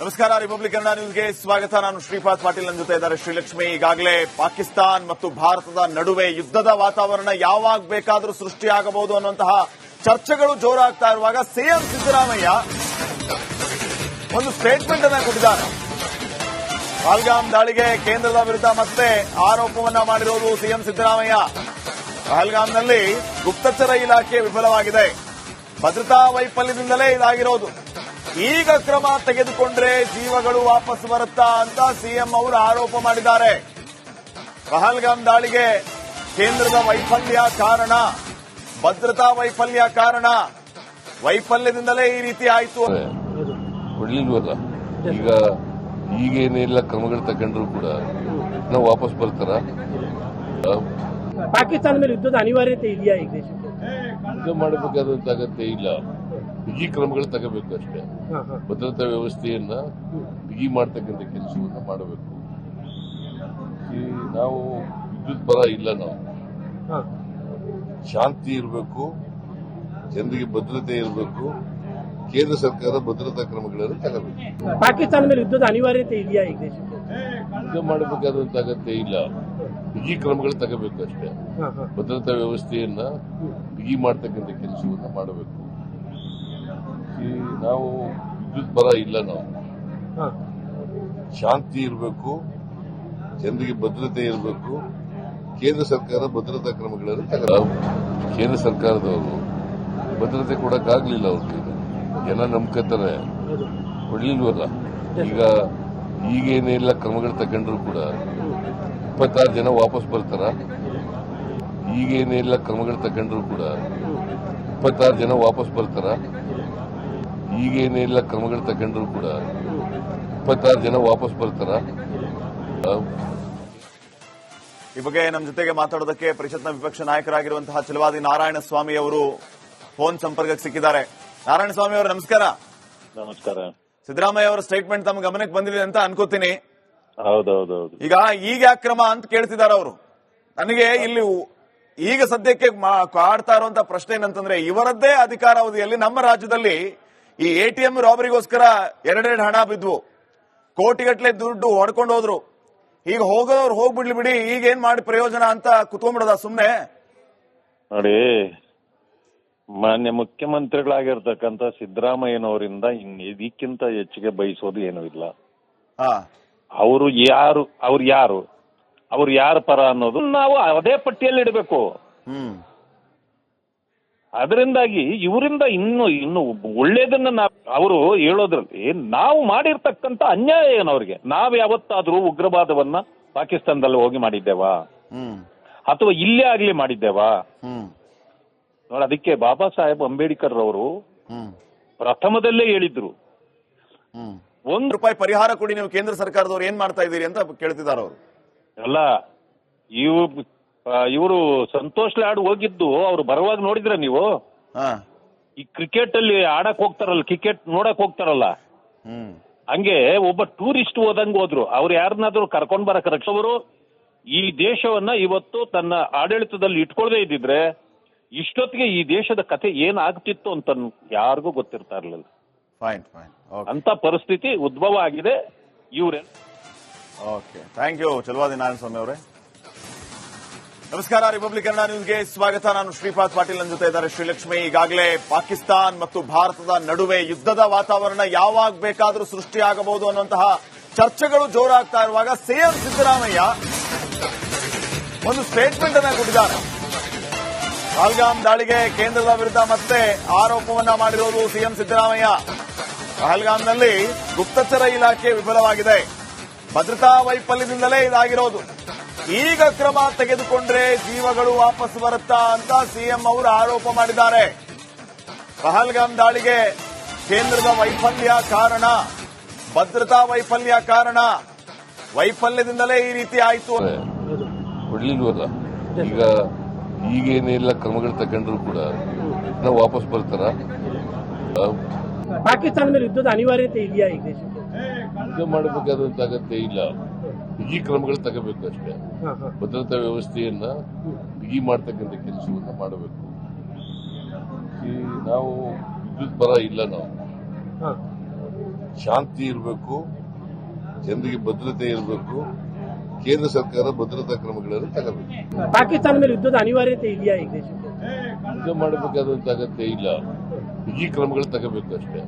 ನಮಸ್ಕಾರ ರಿಪಬ್ಲಿಕ್ ಕನ್ನಡ ನ್ಯೂಸ್ಗೆ ಸ್ವಾಗತ. ನಾನು ಶ್ರೀಪಾದ್ ಪಾಟೀಲ್ ನನ್ನ ಜೊತೆ ಇದ್ದಾರೆ ಶ್ರೀಲಕ್ಷ್ಮಿ. ಈಗಾಗಲೇ ಪಾಕಿಸ್ತಾನ್ ಮತ್ತು ಭಾರತದ ನಡುವೆ ಯುದ್ಧದ ವಾತಾವರಣ ಯಾವಾಗ ಬೇಕಾದರೂ ಸೃಷ್ಟಿಯಾಗಬಹುದು ಅನ್ನುವಂತಹ ಚರ್ಚೆಗಳು ಜೋರಾಗ್ತಾ ಇರುವಾಗ ಸಿಎಂ ಸಿದ್ದರಾಮಯ್ಯ ಒಂದು ಸ್ಟೇಟ್ಮೆಂಟ್ ಅನ್ನ ಕೊಟ್ಟಿದ್ದಾರೆ. ಪಹಲ್ಗಾಮ್ ದಾಳಿಗೆ ಕೇಂದ್ರದ ವಿರುದ್ಧ ಮತ್ತೆ ಆರೋಪವನ್ನ ಮಾಡಿರೋದು ಸಿಎಂ ಸಿದ್ದರಾಮಯ್ಯ. ಪಹಲ್ಗಾಮ್ನಲ್ಲಿ ಗುಪ್ತಚರ ಇಲಾಖೆ ವಿಫಲವಾಗಿದೆ. ಭದ್ರತಾ ವೈಫಲ್ಯದಿಂದಲೇ ಇದಾಗಿರೋದು. ಈಗ ಕ್ರಮ ತೆಗೆದುಕೊಂಡ್ರೆ ಜೀವಗಳು ವಾಪಸ್ ಬರುತ್ತಾ ಅಂತ ಸಿಎಂ ಅವರು ಆರೋಪ ಮಾಡಿದ್ದಾರೆ. ಪಹಲ್ಗಾಮ್ ದಾಳಿಗೆ ಕೇಂದ್ರದ ವೈಫಲ್ಯ ಕಾರಣ ಭದ್ರತಾ ವೈಫಲ್ಯ ಕಾರಣ. ವೈಫಲ್ಯದಿಂದಲೇ ಈ ರೀತಿ ಆಯಿತು. ಕೊಡ್ಲಿಲ್ವಲ್ಲ? ಈಗ ಈಗೇನೆಲ್ಲ ಕ್ರಮಗಳು ತಗೊಂಡ್ರು ಕೂಡ ನಾವು ವಾಪಸ್ ಬರ್ತಾರ? ಪಾಕಿಸ್ತಾನ ಮೇಲೆ ಯುದ್ಧದ ಅನಿವಾರ್ಯತೆ ಇದೆಯಾ ಈಗ? ದೇಶಕ್ಕೆ ಯುದ್ಧ ಮಾಡಬೇಕಾದಂತ ಅಗತ್ಯ ಇಲ್ಲ. ಬಿಗಿ ಕ್ರಮಗಳು ತಗೋಬೇಕು ಅಷ್ಟೇ. ಹಾ, ಹಾ. ಭದ್ರತಾ ವ್ಯವಸ್ಥೆಯನ್ನ ಬಿಗಿ ಮಾಡ್ತಕ್ಕಂಥ ಕೆಲಸವನ್ನ ಮಾಡಬೇಕು. ಈ ನಾವು ವಿದ್ಯುತ್ ಬರ ಇಲ್ಲ ನಾವು. ಹಾ. ಶಾಂತಿ ಇರಬೇಕು ಜನರಿಗೆ ಭದ್ರತೆ ಇರಬೇಕು ಕೇಂದ್ರ ಸರ್ಕಾರ ಭದ್ರತಾ ಕ್ರಮಗಳನ್ನು ತಗೋಬೇಕು. ಪಾಕಿಸ್ತಾನ ಮೇಲೆ ಯುದ್ಧದ ಅನಿವಾರ್ಯತೆ ಇದೆಯಾ ಈಗ ದೇಶಕ್ಕೆ? ಯುದ್ಧ ಮಾಡಬೇಕಾದಂತ ಅಗತ್ಯ ಇಲ್ಲ. ಬಿಗಿ ಕ್ರಮಗಳು ತಗೋಬೇಕು ಅಷ್ಟೇ. ಹಾ, ಹಾ. ಭದ್ರತಾ ವ್ಯವಸ್ಥೆಯನ್ನ ಬಿಗಿ ಮಾಡ್ತಕ್ಕಂಥ ಕೆಲಸವನ್ನ ಮಾಡಬೇಕು. ಈ ನಾವು ವಿದ್ಯುತ್ ಬರ ಇಲ್ಲ ನಾವು. ಶಾಂತಿ ಇರಬೇಕು ಜನರಿಗೆ ಭದ್ರತೆ ಇರಬೇಕು ಕೇಂದ್ರ ಸರ್ಕಾರ ಭದ್ರತಾ ಕ್ರಮಗಳನ್ನು ತಗೋಬೇಕು. ಕೇಂದ್ರ ಸರ್ಕಾರದವರು ಭದ್ರತೆ ಕೊಡಕ್ಕಾಗ್ಲಿಲ್ಲ ಅವ್ರಿಗೆ. ಜನ ನಂಬ್ಕೋತಾರೆ. ಕೊಡ್ಲಿಲ್ವಲ್ಲ? ಈಗ ಈಗೇನೆಲ್ಲ ಕ್ರಮಗಳು ತಗೊಂಡ್ರು ಕೂಡ ಇಪ್ಪತ್ತಾರು ಜನ ವಾಪಸ್ ಬರ್ತಾರ. ಈಗೇನೆಲ್ಲ ಕ್ರಮಗಳು ತಗೊಂಡ್ರು ಕೂಡ ಇಪ್ಪತ್ತಾರು ಜನ ವಾಪಸ್ ಬರ್ತಾರ. ಈಗೇನೆಲ್ಲ ಕ್ರಮಗಳು ತಗೊಂಡ್ರು ಕೂಡ ಇಪ್ಪತ್ತಾರು ಜನ ವಾಪಸ್ ಬರ್ತಾರ. ಈ ಬಗ್ಗೆ ನಮ್ಮ ಜೊತೆಗೆ ಮಾತಾಡೋದಕ್ಕೆ ಪರಿಷತ್ನ ವಿಪಕ್ಷ ನಾಯಕರಾಗಿರುವಂತಹ ಚಲವಾದಿ ನಾರಾಯಣ ಸ್ವಾಮಿ ಅವರು ಫೋನ್ ಸಂಪರ್ಕಕ್ಕೆ ಸಿಕ್ಕಿದ್ದಾರೆ. ನಾರಾಯಣ ಸ್ವಾಮಿ ಅವರು ನಮಸ್ಕಾರ. ನಮಸ್ಕಾರ. ಸಿದ್ದರಾಮಯ್ಯ ಅವರ ಸ್ಟೇಟ್ಮೆಂಟ್ ತಮ್ಮ ಗಮನಕ್ಕೆ ಬಂದಿದೆ ಅಂತ ಅನ್ಕೋತೀನಿ. ಹೌದೌದೌದು. ಈಗ ಈಗ ಅಕ್ರಮ ಕ್ರಮ ಅಂತ ಕೇಳ್ತಿದ್ದಾರೆ ಅವರು. ನನಗೆ ಇಲ್ಲಿ ಈಗ ಸದ್ಯಕ್ಕೆ ಮಾ- ಕಾಡ್ತಾ ಇರುವಂತಹ ಪ್ರಶ್ನೆ ಏನಂತಂದ್ರೆ ಇವರದ್ದೇ ಅಧಿಕಾರಾವಧಿಯಲ್ಲಿ ನಮ್ಮ ರಾಜ್ಯದಲ್ಲಿ ಈ ಎಟಿಎಂ ರಾಬರಿಗೋಸ್ಕರ ಎರಡೆರಡು ಹಣ ಬಿದ್ವು. ಕೋಟಿಗಟ್ಟಲೆ ದುಡ್ಡು ಹೊಡ್ಕೊಂಡು ಹೋದ್ರು. ಈಗ ಹೋಗೋರು ಹೋಗ್ಬಿಡ್ಲಿ ಬಿಡಿ ಈಗ ಏನ್ ಮಾಡಿ ಪ್ರಯೋಜನ ಅಂತ ಕುತ್ಕೊಂಡ್ಬಿಡದ ಸುಮ್ನೆ? ನೋಡಿ ಮಾನ್ಯ ಮುಖ್ಯಮಂತ್ರಿಗಳಾಗಿರ್ತಕ್ಕಂಥ ಸಿದ್ದರಾಮಯ್ಯನವರಿಂದ ಇನ್ ಇದಕ್ಕಿಂತ ಹೆಚ್ಚಿಗೆ ಬಯಸೋದು ಏನೂ ಇಲ್ಲ. ಹಾ. ಅವರು ಯಾರು ಅವ್ರು ಯಾರು ಅವ್ರು ಯಾರ ಪರ ಅನ್ನೋದು ನಾವು ಅದೇ ಪಟ್ಟಿಯಲ್ಲಿ ಇಡಬೇಕು. ಹ್ಮ್. ಅದರಿಂದಾಗಿ ಇವರಿಂದ ಇನ್ನು ಇನ್ನು ಒಳ್ಳೇದನ್ನ ನಾವು ಅವರು ಹೇಳೋದ್ರಲ್ಲಿ ನಾವು ಮಾಡಿರ್ತಕ್ಕಂತ ಅನ್ಯಾಯ ಏನು ಅವ್ರಿಗೆ? ನಾವು ಯಾವತ್ತಾದ್ರೂ ಉಗ್ರವಾದವನ್ನ ಪಾಕಿಸ್ತಾನದಲ್ಲಿ ಹೋಗಿ ಮಾಡಿದ್ದೇವಾ? ಅಥವಾ ಇಲ್ಲೇ ಆಗ್ಲಿ ಮಾಡಿದ್ದೇವಾ? ನೋಡ ಅದಕ್ಕೆ ಬಾಬಾ ಸಾಹೇಬ್ ಅಂಬೇಡ್ಕರ್ ಅವರು ಹ್ಮ್. ಪ್ರಥಮದಲ್ಲೇ ಹೇಳಿದ್ರು. ಒಂದ್ ಒಂದು ರೂಪಾಯಿ ಪರಿಹಾರ ಕೊಡಿ ನೀವು ಕೇಂದ್ರ ಸರ್ಕಾರದವ್ರು ಏನ್ ಮಾಡ್ತಾ ಇದ್ದೀರಿ ಅಂತ ಕೇಳ್ತಿದ್ದಾರೆ ಅವರು. ಅಲ್ಲ ಇವ್ ಇವರು ಸಂತೋಷ್ ಲಾಡ್ ಹೋಗಿದ್ದು ಅವ್ರು ಬರುವಾಗ ನೋಡಿದ್ರ ನೀವು? ಹಾ. ಈ ಕ್ರಿಕೆಟ್ ಅಲ್ಲಿ ಆಡಕ್ ಹೋಗ್ತಾರಲ್ಲ ಕ್ರಿಕೆಟ್ ನೋಡಕ್ ಹೋಗ್ತಾರಲ್ಲ? ಹ್ಮ್. ಹಂಗೆ ಒಬ್ಬ ಟೂರಿಸ್ಟ್ ಹೋದಂಗ್ ಹೋದ್ರು. ಅವ್ರು ಯಾರನ್ನಾದ್ರೂ ಕರ್ಕೊಂಡ್ ಬರಕ್ ರಕ್ಷವರು ಈ ದೇಶವನ್ನ ಇವತ್ತು ತನ್ನ ಆಡಳಿತದಲ್ಲಿ ಇಟ್ಕೊಳ್ದೇ ಇದ್ದಿದ್ರೆ ಇಷ್ಟೊತ್ತಿಗೆ ಈ ದೇಶದ ಕತೆ ಏನಾಗ್ತಿತ್ತು ಅಂತ ಯಾರಿಗೂ ಗೊತ್ತಿರ್ತಾ ಇರ್ಲಿಲ್ಲ. ಫೈನ್ ಫೈನ್ ಓಕೆ ಅಂತ ಪರಿಸ್ಥಿತಿ ಉದ್ಭವ ಆಗಿದೆ. ಇವ್ರೆ okay thank you Chaluvadi Narayana Swamy ಅವರೇ. ನಮಸ್ಕಾರ ರಿಪಬ್ಲಿಕ್ ಕನ್ನಡ ನ್ಯೂಸ್ಗೆ ಸ್ವಾಗತ. ನಾನು ಶ್ರೀಪಾದ್ ಪಾಟೀಲ್ ಜೊತೆ ಇದ್ದಾರೆ ಶ್ರೀಲಕ್ಷ್ಮಿ. ಈಗಾಗಲೇ ಪಾಕಿಸ್ತಾನ್ ಮತ್ತು ಭಾರತದ ನಡುವೆ ಯುದ್ಧದ ವಾತಾವರಣ ಯಾವಾಗ ಬೇಕಾದರೂ ಸೃಷ್ಟಿಯಾಗಬಹುದು ಅನ್ನುವಂತಹ ಚರ್ಚೆಗಳು ಜೋರಾಗ್ತಾ ಇರುವಾಗ ಸಿಎಂ ಸಿದ್ದರಾಮಯ್ಯ ಒಂದು ಸ್ಟೇಟ್ಮೆಂಟ್ ಅನ್ನ ಕೊಟ್ಟಿದ್ದಾರೆ. ಪಹಲ್ಗಾಮ್ ದಾಳಿಗೆ ಕೇಂದ್ರದ ವಿರುದ್ಧ ಮತ್ತೆ ಆರೋಪವನ್ನ ಮಾಡಿರೋದು ಸಿಎಂ ಸಿದ್ದರಾಮಯ್ಯ. ಪಹಲ್ಗಾಮ್ನಲ್ಲಿ ಗುಪ್ತಚರ ಇಲಾಖೆ ವಿಫಲವಾಗಿದೆ. ಭದ್ರತಾ ವೈಫಲ್ಯದಿಂದಲೇ ಇದಾಗಿರೋದು. ಈಗ ಕ್ರಮ ತೆಗೆದುಕೊಂಡ್ರೆ ಜೀವಗಳು ವಾಪಸ್ ಬರುತ್ತಾ ಅಂತ ಸಿಎಂ ಅವರು ಆರೋಪ ಮಾಡಿದ್ದಾರೆ. ಪಹಲ್ಗಾಮ್ ದಾಳಿಗೆ ಕೇಂದ್ರದ ವೈಫಲ್ಯ ಕಾರಣ ಭದ್ರತಾ ವೈಫಲ್ಯ ಕಾರಣ. ವೈಫಲ್ಯದಿಂದಲೇ ಈ ರೀತಿ ಆಯಿತು. ಕೊಡ್ಲಿಲ್ವಲ್ಲ ಈಗ ಈಗೇನೆಲ್ಲ ಕ್ರಮಗಳು ತಗೊಂಡ್ರು ಕೂಡ ನಾವು ವಾಪಸ್ ಬರ್ತಾರ? ಪಾಕಿಸ್ತಾನದಲ್ಲಿ ಯುದ್ಧದ ಅನಿವಾರ್ಯತೆ ಇದೆಯಾ ಈಗ ಯುದ್ಧ ಮಾಡಬೇಕಾದಂತ ಅಗತ್ಯ ಇಲ್ಲ. ಬಿಗಿ ಕ್ರಮಗಳು ತಗೋಬೇಕು ಅಷ್ಟೇ. ಭದ್ರತಾ ವ್ಯವಸ್ಥೆಯನ್ನ ಬಿಗಿ ಮಾಡ್ತಕ್ಕಂಥ ಕೆಲಸವನ್ನು ಮಾಡಬೇಕು. ಈ ನಾವು ವಿದ್ಯುತ್ ಬರ ಇಲ್ಲ ನಾವು. ಶಾಂತಿ ಇರಬೇಕು ಜನರಿಗೆ ಭದ್ರತೆ ಇರಬೇಕು ಕೇಂದ್ರ ಸರ್ಕಾರ ಭದ್ರತಾ ಕ್ರಮಗಳನ್ನು ತಗೋಬೇಕು. ಪಾಕಿಸ್ತಾನ ಮೇಲೆ ಯುದ್ಧದ ಅನಿವಾರ್ಯತೆ ಇದೆಯಾ ಈ ಯುದ್ಧ ಮಾಡಬೇಕಾದಂತ ಅಗತ್ಯ ಇಲ್ಲ. ಬಿಗಿ ಕ್ರಮಗಳು ತಗೋಬೇಕು ಅಷ್ಟೇ.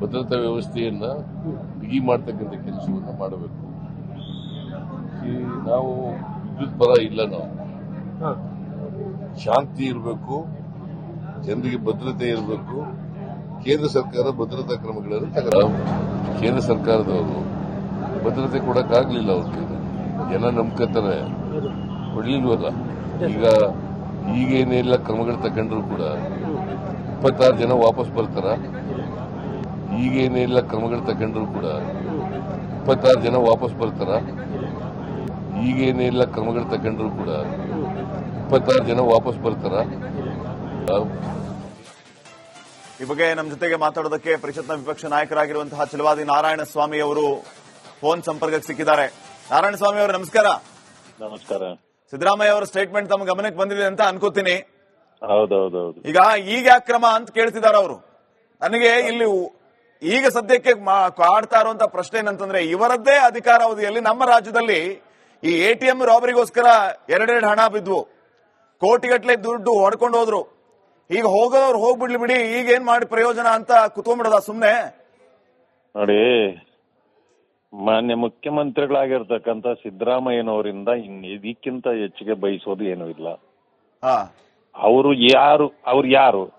ಭದ್ರತಾ ವ್ಯವಸ್ಥೆಯನ್ನ ಬಿಗಿ ಮಾಡ್ತಕ್ಕಂಥ ಕೆಲಸವನ್ನು ಮಾಡಬೇಕು. ಈ ನಾವು ವಿದ್ಯುತ್ ಪರ ಇಲ್ಲ ನಾವು. ಶಾಂತಿ ಇರಬೇಕು ಜನರಿಗೆ ಭದ್ರತೆ ಇರಬೇಕು ಕೇಂದ್ರ ಸರ್ಕಾರ ಭದ್ರತಾ ಕ್ರಮಗಳನ್ನು ತಗೋ ಕೇಂದ್ರ ಸರ್ಕಾರದವರು ಭದ್ರತೆ ಕೊಡಕ್ಕಾಗ್ಲಿಲ್ಲ ಅವ್ರಿಗೆ. ಜನ ನಂಬ್ಕೊತಾರೆ ಕೊಡ್ಲಿಲ್ವಲ್ಲ ಈಗ ಈಗೇನೆಲ್ಲ ಕ್ರಮಗಳು ತಗೊಂಡ್ರು ಕೂಡ ಇಪ್ಪತ್ತಾರು ಜನ ವಾಪಸ್ ಬರ್ತಾರ. ಈಗೇನೆಲ್ಲ ಕ್ರಮಗಳು ತಗೊಂಡ್ರು ಕೂಡ ಇಪ್ಪತ್ತಾರು ಜನ ವಾಪಸ್ ಬರ್ತಾರ. ಈಗೇನೆಲ್ಲ ಕ್ರಮಗಳು ತಗೊಂಡ್ರು ಕೂಡ. ಇಪ್ಪತ್ತಾರು ಜನ ವಾಪಸ್ ಬರ್ತಾರ. ಈ ಬಗ್ಗೆ ನಮ್ಮ ಜೊತೆಗೆ ಮಾತಾಡೋದಕ್ಕೆ ಪರಿಷತ್ನ ವಿಪಕ್ಷ ನಾಯಕರಾಗಿರುವಂತಹ ಚಲವಾದಿ ನಾರಾಯಣ ಸ್ವಾಮಿ ಅವರು ಫೋನ್ ಸಂಪರ್ಕಕ್ಕೆ ಸಿಕ್ಕಿದ್ದಾರೆ. ನಾರಾಯಣ ಸ್ವಾಮಿ ಅವರು ನಮಸ್ಕಾರ. ನಮಸ್ಕಾರ. ಸಿದ್ದರಾಮಯ್ಯ ಅವರ ಸ್ಟೇಟ್ಮೆಂಟ್ ತಮ್ಮ ಗಮನಕ್ಕೆ ಬಂದಿದೆ ಅಂತ ಅನ್ಕೋತೀನಿ. ಹೌದೌದೌದು. ಈಗ ಈಗ ಅಕ್ರಮ ಅಂತ ಕೇಳ್ತಿದ್ದಾರೆ ಅವರು. ನನಗೆ ಇಲ್ಲಿ ಈಗ ಸದ್ಯಕ್ಕೆ ಮಾ- ಕಾಡ್ತಾ ಇರುವಂತ ಪ್ರಶ್ನೆ ಏನಂತಂದ್ರೆ ಇವರದ್ದೇ ಅಧಿಕಾರಾವಧಿಯಲ್ಲಿ ನಮ್ಮ ರಾಜ್ಯದಲ್ಲಿ ಈ ಎಟಿಎಂ ರಾಬರಿಗೋಸ್ಕರ ಎರಡೆರಡು ಹಣ ಬಿದ್ವು. ಕೋಟಿಗಟ್ಟಲೆ ದುಡ್ಡು ಹೊಡ್ಕೊಂಡು ಹೋದ್ರು. ಈಗ ಹೋಗೋರು ಹೋಗ್ಬಿಡ್ಲಿ ಬಿಡಿ ಈಗ ಏನ್ ಮಾಡಿ ಪ್ರಯೋಜನ ಅಂತ ಕುತ್ಕೊಂಡ್ಬಿಡದ ಸುಮ್ನೆ? ನೋಡಿ ಮಾನ್ಯ ಮುಖ್ಯಮಂತ್ರಿಗಳಾಗಿರ್ತಕ್ಕಂತ ಸಿದ್ದರಾಮಯ್ಯನವರಿಂದ ಇನ್ ಇದಕ್ಕಿಂತ ಹೆಚ್ಚಿಗೆ ಬಯಸೋದು ಏನೂ ಇಲ್ಲ. ಹಾ. ಅವರು ಯಾರು ಅವ್ರು ಯಾರು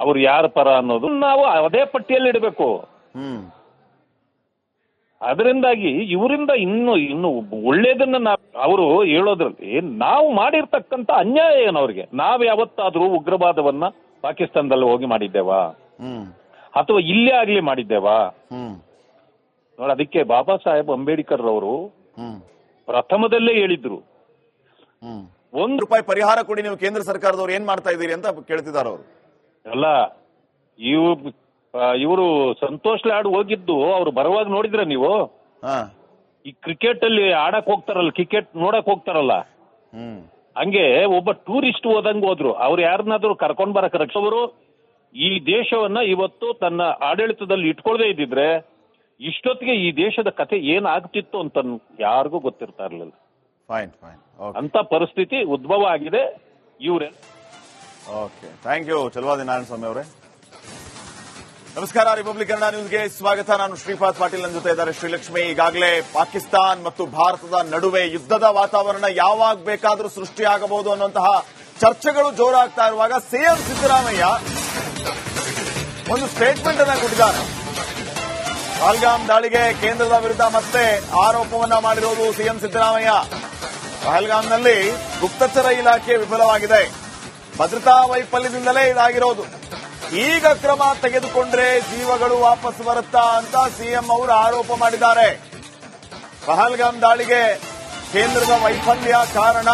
ಅವ್ರು ಯಾರ ಪರ ಅನ್ನೋದು ನಾವು ಅದೇ ಪಟ್ಟಿಯಲ್ಲಿ ಇಡಬೇಕು. ಹ್ಮ್. ಅದರಿಂದಾಗಿ ಇವರಿಂದ ಇನ್ನು ಇನ್ನು ಒಳ್ಳೇದನ್ನ ನಾವು ಅವರು ಹೇಳೋದ್ರಲ್ಲಿ ನಾವು ಮಾಡಿರ್ತಕ್ಕಂಥ ಅನ್ಯಾಯ ಏನು ಅವ್ರಿಗೆ? ನಾವು ಯಾವತ್ತಾದ್ರೂ ಉಗ್ರವಾದವನ್ನ ಪಾಕಿಸ್ತಾನದಲ್ಲಿ ಹೋಗಿ ಮಾಡಿದ್ದೇವಾ? ಅಥವಾ ಇಲ್ಲೇ ಆಗ್ಲಿ ಮಾಡಿದ್ದೇವಾ? ನೋಡ ಅದಕ್ಕೆ ಬಾಬಾ ಸಾಹೇಬ್ ಅಂಬೇಡ್ಕರ್ ಅವರು ಹ್ಮ್. ಪ್ರಥಮದಲ್ಲೇ ಹೇಳಿದ್ರು. ಒಂದು ರೂಪಾಯಿ ಪರಿಹಾರ ಕೊಡಿ ನೀವು ಕೇಂದ್ರ ಸರ್ಕಾರದವ್ರು ಏನ್ ಮಾಡ್ತಾ ಇದ್ದೀರಿ ಅಂತ ಕೇಳ್ತಿದ್ದಾರೆ ಅವರು. ಅಲ್ಲ ಇವ್ ಇವರು ಸಂತೋಷ್ ಲಾಡ್ ಹೋಗಿದ್ದು ಅವ್ರು ಬರುವಾಗ ನೋಡಿದ್ರ ನೀವು? ಹಾ. ಈ ಕ್ರಿಕೆಟ್ ಅಲ್ಲಿ ಆಡಕ್ ಹೋಗ್ತಾರಲ್ಲ ಕ್ರಿಕೆಟ್ ನೋಡಕ್ ಹೋಗ್ತಾರಲ್ಲ? ಹ್ಮ್. ಹಂಗೆ ಒಬ್ಬ ಟೂರಿಸ್ಟ್ ಹೋದಂಗ್ ಹೋದ್ರು. ಅವ್ರು ಯಾರನ್ನಾದ್ರೂ ಕರ್ಕೊಂಡ್ ಬರಕ್ ರಕ್ಷವರು ಈ ದೇಶವನ್ನ ಇವತ್ತು ತನ್ನ ಆಡಳಿತದಲ್ಲಿ ಇಟ್ಕೊಳ್ದೇ ಇದ್ದಿದ್ರೆ ಇಷ್ಟೊತ್ತಿಗೆ ಈ ದೇಶದ ಕತೆ ಏನ್ ಆಗ್ತಿತ್ತು ಅಂತ ಯಾರಿಗೂ ಗೊತ್ತಿರ್ತಾ ಇರ್ಲಿಲ್ಲ. ಫೈನ್ ಅಂತ ಪರಿಸ್ಥಿತಿ ಉದ್ಭವ ಆಗಿದೆ. ಇವ್ರೆ okay thank you Chalavadi Narayana Swamy ಅವರೇ. ನಮಸ್ಕಾರ ರಿಪಬ್ಲಿಕ್ ಕನ್ನಡ ನ್ಯೂಸ್ಗೆ ಸ್ವಾಗತ. ನಾನು ಶ್ರೀಪಾದ್ ಪಾಟೀಲ್ ನನ್ನ ಜೊತೆ ಇದ್ದಾರೆ ಶ್ರೀಲಕ್ಷ್ಮಿ. ಈಗಾಗಲೇ ಪಾಕಿಸ್ತಾನ್ ಮತ್ತು ಭಾರತದ ನಡುವೆ ಯುದ್ಧದ ವಾತಾವರಣ ಯಾವಾಗ ಬೇಕಾದರೂ ಸೃಷ್ಟಿಯಾಗಬಹುದು ಅನ್ನುವಂತಹ ಚರ್ಚೆಗಳು ಜೋರಾಗ್ತಾ ಇರುವಾಗ ಸಿಎಂ ಸಿದ್ದರಾಮಯ್ಯ ಒಂದು ಸ್ಟೇಟ್ಮೆಂಟ್ ಅನ್ನ ಕೊಟ್ಟಿದ್ದಾರೆ. ಪಹಲ್ಗಾಮ್ ದಾಳಿಗೆ ಕೇಂದ್ರದ ವಿರುದ್ಧ ಮತ್ತೆ ಆರೋಪವನ್ನ ಮಾಡಿರುವುದು ಸಿಎಂ ಸಿದ್ದರಾಮಯ್ಯ. ಪಹಲ್ಗಾಮ್ನಲ್ಲಿ ಗುಪ್ತಚರ ಇಲಾಖೆ ವಿಫಲವಾಗಿದೆ. ಭದ್ರತಾ ವೈಫಲ್ಯದಿಂದಲೇ ಇದಾಗಿರೋದು. ಈಗ ಕ್ರಮ ತೆಗೆದುಕೊಂಡ್ರೆ ಜೀವಗಳು ವಾಪಸ್ ಬರುತ್ತಾ ಅಂತ ಸಿಎಂ ಅವರು ಆರೋಪ ಮಾಡಿದ್ದಾರೆ. ಪಹಲ್ಗಾಮ್ ದಾಳಿಗೆ ಕೇಂದ್ರದ ವೈಫಲ್ಯ ಕಾರಣ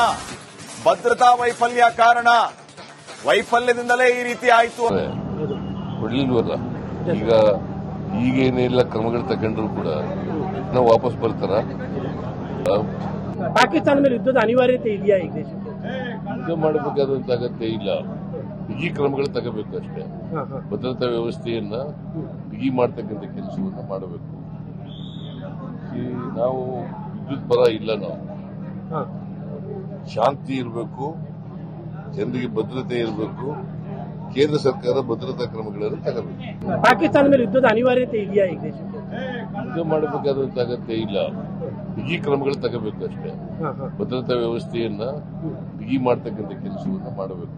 ಭದ್ರತಾ ವೈಫಲ್ಯ ಕಾರಣ. ವೈಫಲ್ಯದಿಂದಲೇ ಈ ರೀತಿ ಆಯಿತು. ಈಗ ಈಗೇನೆಲ್ಲ ಕ್ರಮಗಳು ತಗೊಂಡ್ರು ಕೂಡ ನಾವು ವಾಪಸ್ ಬರ್ತಾರ? ಪಾಕಿಸ್ತಾನ ಮೇಲೆ ಯುದ್ಧದ ಅನಿವಾರ್ಯತೆ ಇದೆಯಾ ಈಗ ದೇಶಕ್ಕೆ? ಯುದ್ಧ ಮಾಡಬೇಕಾದಂತ ಅಗತ್ಯ ಇಲ್ಲ. ಬಿಗಿ ಕ್ರಮಗಳು ತಗೋಬೇಕು ಅಷ್ಟೇ. ಭದ್ರತಾ ವ್ಯವಸ್ಥೆಯನ್ನ ಬಿಗಿ ಮಾಡ್ತಕ್ಕಂಥ ಕೆಲಸವನ್ನು ಮಾಡಬೇಕು. ಈ ನಾವು ವಿದ್ಯುತ್ ಬರ ಇಲ್ಲ ನಾವು. ಶಾಂತಿ ಇರಬೇಕು ಜನರಿಗೆ ಭದ್ರತೆ ಇರಬೇಕು ಕೇಂದ್ರ ಸರ್ಕಾರ ಭದ್ರತಾ ಕ್ರಮಗಳನ್ನು ತಗೋಬೇಕು. ಪಾಕಿಸ್ತಾನ ಮೇಲೆ ಯುದ್ಧದ ಅನಿವಾರ್ಯತೆ ಇದೆಯಾ ದೇಶಕ್ಕೆ? ಯುದ್ಧ ಮಾಡಬೇಕಾದಂತ ಅಗತ್ಯ ಇಲ್ಲ. ಬಿಗಿ ಕ್ರಮಗಳು ತಗೋಬೇಕು ಅಷ್ಟೇ. ಭದ್ರತಾ ವ್ಯವಸ್ಥೆಯನ್ನ ಬಿಗಿ ಮಾಡ್ತಕ್ಕಂಥ ಕೆಲಸವನ್ನು ಮಾಡಬೇಕು.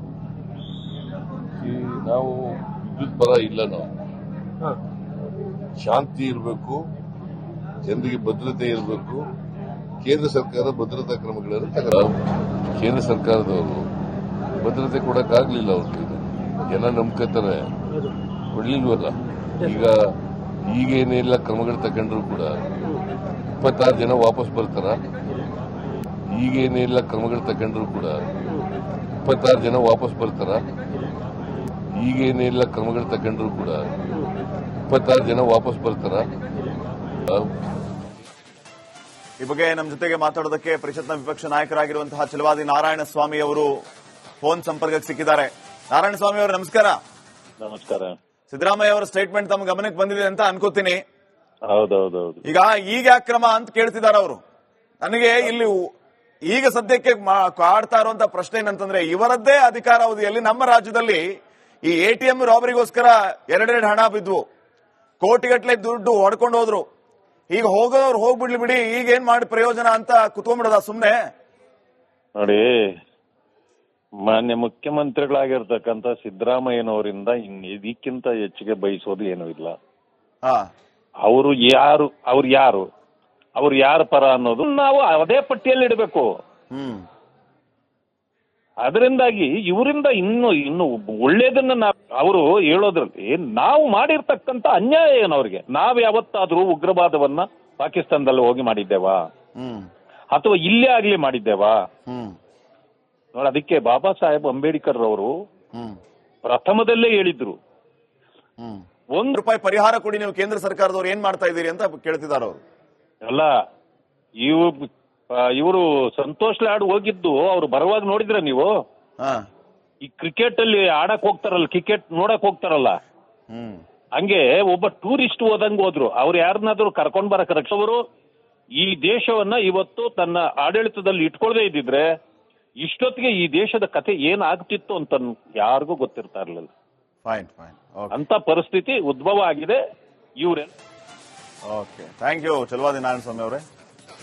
ಈ ನಾವು ವಿದ್ಯುತ್ ಪರ ಇಲ್ಲ ನಾವು. ಶಾಂತಿ ಇರಬೇಕು ಜನರಿಗೆ ಭದ್ರತೆ ಇರಬೇಕು ಕೇಂದ್ರ ಸರ್ಕಾರ ಭದ್ರತಾ ಕ್ರಮಗಳನ್ನು ತಗೋ ಕೇಂದ್ರ ಸರ್ಕಾರದವರು ಭದ್ರತೆ ಕೊಡಕ್ಕಾಗ್ಲಿಲ್ಲ ಅವ್ರಿಗೆ ಜನ ನಂಬ್ಕೊತಾರೆ ಕೊಡ್ಲಿಲ್ವಲ್ಲ? ಈಗ ಈಗೇನೆಲ್ಲ ಕ್ರಮಗಳು ತಗೊಂಡ್ರು ಕೂಡ. ಇಪ್ಪತ್ತಾರು ಜನ ವಾಪಸ್ ಬರ್ತಾರ. ಈಗೇನೆಲ್ಲ ಕ್ರಮಗಳು ತಗೊಂಡ್ರು ಕೂಡ. ಇಪ್ಪತ್ತಾರು ಜನ ವಾಪಸ್ ಬರ್ತಾರ. ಈಗೇನೆಲ್ಲ ಕ್ರಮಗಳು ತಗೊಂಡ್ರು ಕೂಡ ಇಪ್ಪತ್ತಾರು ಜನ ವಾಪಸ್ ಬರ್ತಾರ. ಈ ಬಗ್ಗೆ ನಮ್ಮ ಜೊತೆಗೆ ಮಾತಾಡೋದಕ್ಕೆ ಪರಿಷತ್ನ ವಿಪಕ್ಷ ನಾಯಕರಾಗಿರುವಂತಹ ಚಲವಾದಿ ನಾರಾಯಣ ಸ್ವಾಮಿ ಅವರು ಫೋನ್ ಸಂಪರ್ಕಕ್ಕೆ ಸಿಕ್ಕಿದ್ದಾರೆ. ನಾರಾಯಣ ಸ್ವಾಮಿ ಅವರು ನಮಸ್ಕಾರ. ನಮಸ್ಕಾರ. ಸಿದ್ದರಾಮಯ್ಯ ಅವರ ಸ್ಟೇಟ್ಮೆಂಟ್ ತಮ್ಮ ಗಮನಕ್ಕೆ ಬಂದಿದೆ ಅಂತ ಅನ್ಕೋತೀನಿ. ಹೌದೌದೌದು. ಈಗ ಈಗ ಅಕ್ರಮ ಕ್ರಮ ಅಂತ ಕೇಳ್ತಿದ್ದಾರೆ ಅವರು. ನನಗೆ ಇಲ್ಲಿ ಈಗ ಸದ್ಯಕ್ಕೆ ಕಾಡ್ತಾ ಇರುವಂತ ಪ್ರಶ್ನೆ ಏನಂತಂದ್ರೆ ಇವರದ್ದೇ ಅಧಿಕಾರಾವಧಿಯಲ್ಲಿ ನಮ್ಮ ರಾಜ್ಯದಲ್ಲಿ ಈ ಎ ಟಿ ಎಂ ರಾಬರಿಗೋಸ್ಕರ ಎರಡೆರಡು ಹಣ ಬಿದ್ವು. ಕೋಟಿಗಟ್ಲೆ ದುಡ್ಡು ಹೊಡ್ಕೊಂಡು ಹೋದ್ರು. ಈಗ ಹೋಗೋರು ಹೋಗ್ಬಿಡ್ಲಿ ಬಿಡಿ ಈಗ ಏನ್ ಮಾಡಿ ಪ್ರಯೋಜನ ಅಂತ ಕುತ್ಕೊಂಡ್ಬಿಡದ ಸುಮ್ನೆ? ನೋಡಿ ಮಾನ್ಯ ಮುಖ್ಯಮಂತ್ರಿಗಳಾಗಿರ್ತಕ್ಕಂಥ ಸಿದ್ದರಾಮಯ್ಯನವರಿಂದ ಇನ್ ಇದಕ್ಕಿಂತ ಹೆಚ್ಚಿಗೆ ಬಯಸೋದು ಏನೂ ಇಲ್ಲ. ಅವರು ಯಾರು ಅವ್ರು ಯಾರು ಅವ್ರು ಯಾರ ಪರ ಅನ್ನೋದು ನಾವು ಅದೇ ಪಟ್ಟಿಯಲ್ಲಿ ಇಡಬೇಕು. ಹ್ಮ್. ಅದರಿಂದಾಗಿ ಇವರಿಂದ ಇನ್ನು ಇನ್ನು ಒಳ್ಳೇದನ್ನ ಅವರು ಹೇಳೋದ್ರಲ್ಲಿ ನಾವು ಮಾಡಿರ್ತಕ್ಕಂತ ಅನ್ಯಾಯ ಏನು ಅವ್ರಿಗೆ? ನಾವ್ ಯಾವತ್ತಾದ್ರೂ ಉಗ್ರವಾದವನ್ನ ಪಾಕಿಸ್ತಾನದಲ್ಲಿ ಹೋಗಿ ಮಾಡಿದ್ದೇವಾ? ಅಥವಾ ಇಲ್ಲೇ ಆಗ್ಲಿ ಮಾಡಿದ್ದೇವಾ? ನೋಡ ಅದಕ್ಕೆ ಬಾಬಾ ಸಾಹೇಬ್ ಅಂಬೇಡ್ಕರ್ ಅವರು ಪ್ರಥಮದಲ್ಲೇ ಹೇಳಿದ್ರು. ಒಂದ್ ಒಂದು ರೂಪಾಯಿ ಪರಿಹಾರ ಕೊಡಿ ನೀವು ಕೇಂದ್ರ ಸರ್ಕಾರದವ್ರು ಏನ್ ಮಾಡ್ತಾ ಇದ್ದೀರಿ ಅಂತ ಕೇಳ್ತಿದ್ದಾರೆ ಅವರು. ಅಲ್ಲ ಇವ್ ಇವರು ಸಂತೋಷ್ ಲಾಡ್ ಹೋಗಿದ್ದು ಅವ್ರು ಬರುವಾಗ ನೋಡಿದ್ರ ನೀವು? ಹಾ. ಈ ಕ್ರಿಕೆಟ್ ಅಲ್ಲಿ ಆಡಕ್ ಹೋಗ್ತಾರಲ್ಲ ಕ್ರಿಕೆಟ್ ನೋಡಕ್ ಹೋಗ್ತಾರಲ್ಲ? ಹ್ಮ್. ಹಂಗೆ ಒಬ್ಬ ಟೂರಿಸ್ಟ್ ಹೋದಂಗ್ ಹೋದ್ರು. ಅವ್ರು ಯಾರನ್ನಾದ್ರೂ ಕರ್ಕೊಂಡ್ ಬರಕ್ ರಕ್ಷವರು ಈ ದೇಶವನ್ನ ಇವತ್ತು ತನ್ನ ಆಡಳಿತದಲ್ಲಿ ಇಟ್ಕೊಳ್ದೇ ಇದ್ದಿದ್ರೆ ಇಷ್ಟೊತ್ತಿಗೆ ಈ ದೇಶದ ಕತೆ ಏನಾಗ್ತಿತ್ತು ಅಂತ ಯಾರಿಗೂ ಗೊತ್ತಿರ್ತಾ ಇರ್ಲಿಲ್ಲ. ಫೈನ್ ಫೈನ್ ಓಕೆ ಅಂತ ಪರಿಸ್ಥಿತಿ ಉದ್ಭವ ಆಗಿದೆ. ಇವ್ರೆ okay thank you Chalavadi Narayana Swamy ಅವರೇ.